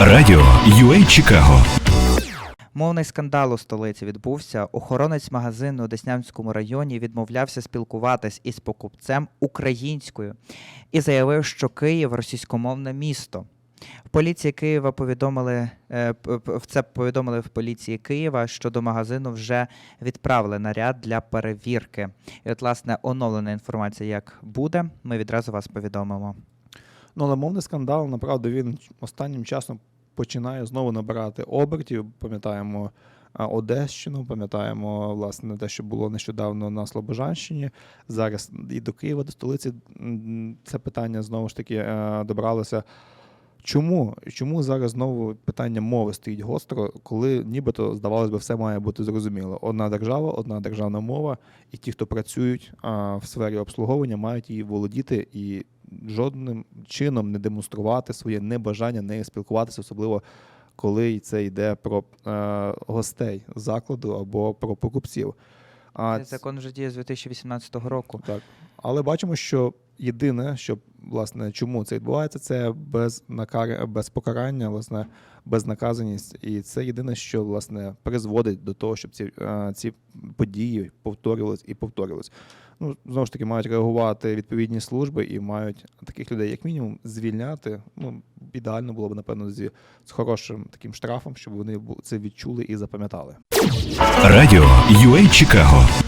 Радіо UA Чикаго Мовний скандал у столиці відбувся. Охоронець магазину у Деснянському районі відмовлявся спілкуватись із покупцем українською і заявив, що Київ російськомовне місто. В поліції Києва повідомили е, в це повідомили в поліції Києва, що до магазину вже відправили наряд для перевірки. І от, власне, оновлена інформація, як буде, ми відразу вас повідомимо. Ну, але мовний скандал, направду, він останнім часом починає знову набирати обертів. Пам'ятаємо Одещину, пам'ятаємо власне те, що було нещодавно на Слобожанщині. Зараз і до Києва, до столиці це питання знову ж таки е, добралося. Чому? Чому зараз знову питання мови стоїть гостро, коли нібито, здавалось би, все має бути зрозуміло? Одна держава, одна державна мова, і ті, хто працюють в сфері обслуговування, мають її володіти і жодним чином не демонструвати своє небажання нею спілкуватися, особливо коли це йде про е, гостей закладу або про покупців. А Цей закон вже діє з 2018 року. так. Але бачимо, що єдине, що власне чому це відбувається, це без накар... без покарання, власне, безнаказаність. І це єдине, що власне призводить до того, щоб ці, е, ці події повторювались і повторювались. Ну, знову ж таки, мають реагувати відповідні служби і мають таких людей, як мінімум, звільняти. Ну, ідеально було б, напевно, зі, з хорошим таким штрафом, щоб вони це відчули і запам'ятали. Радіо UA Чикаго